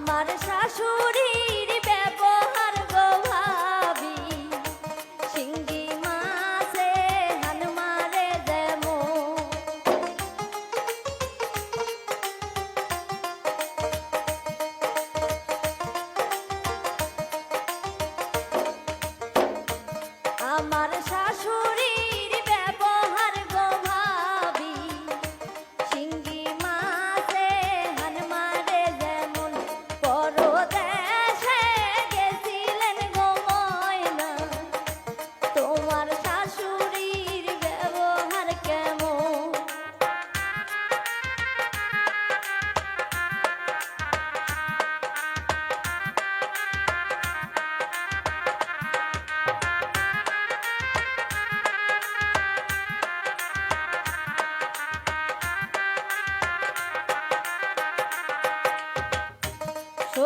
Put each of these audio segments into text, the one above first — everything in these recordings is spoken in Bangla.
আমার শাশুড়ি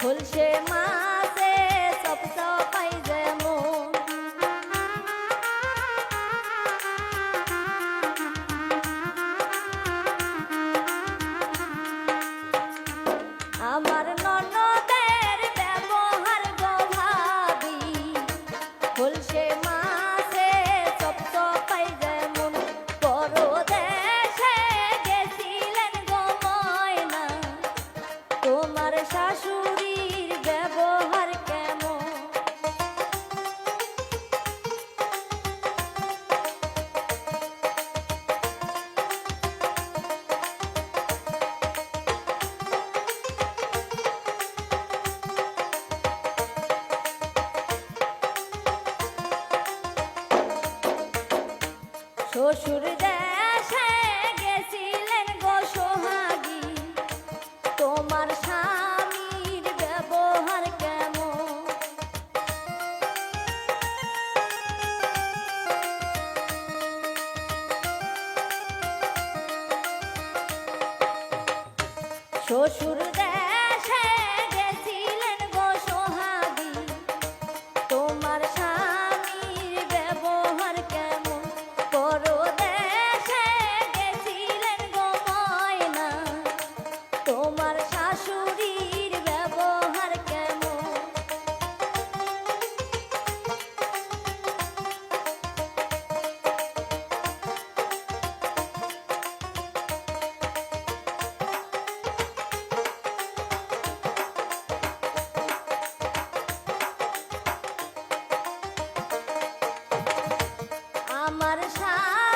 খোলসে মা শ্বশুর দেশে গেছিলেন গো সোহাগী। তোমার স্বামীর ব্যবহার কেমন? শ্বশুর আমার সা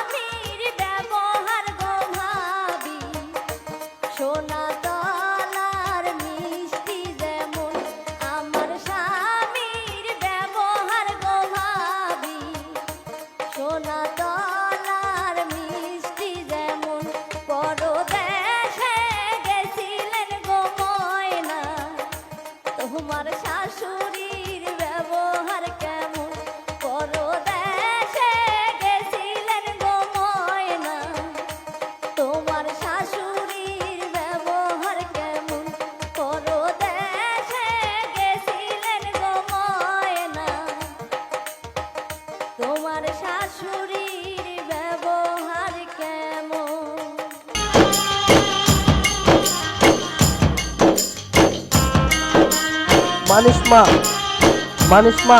Manishma. Manishma.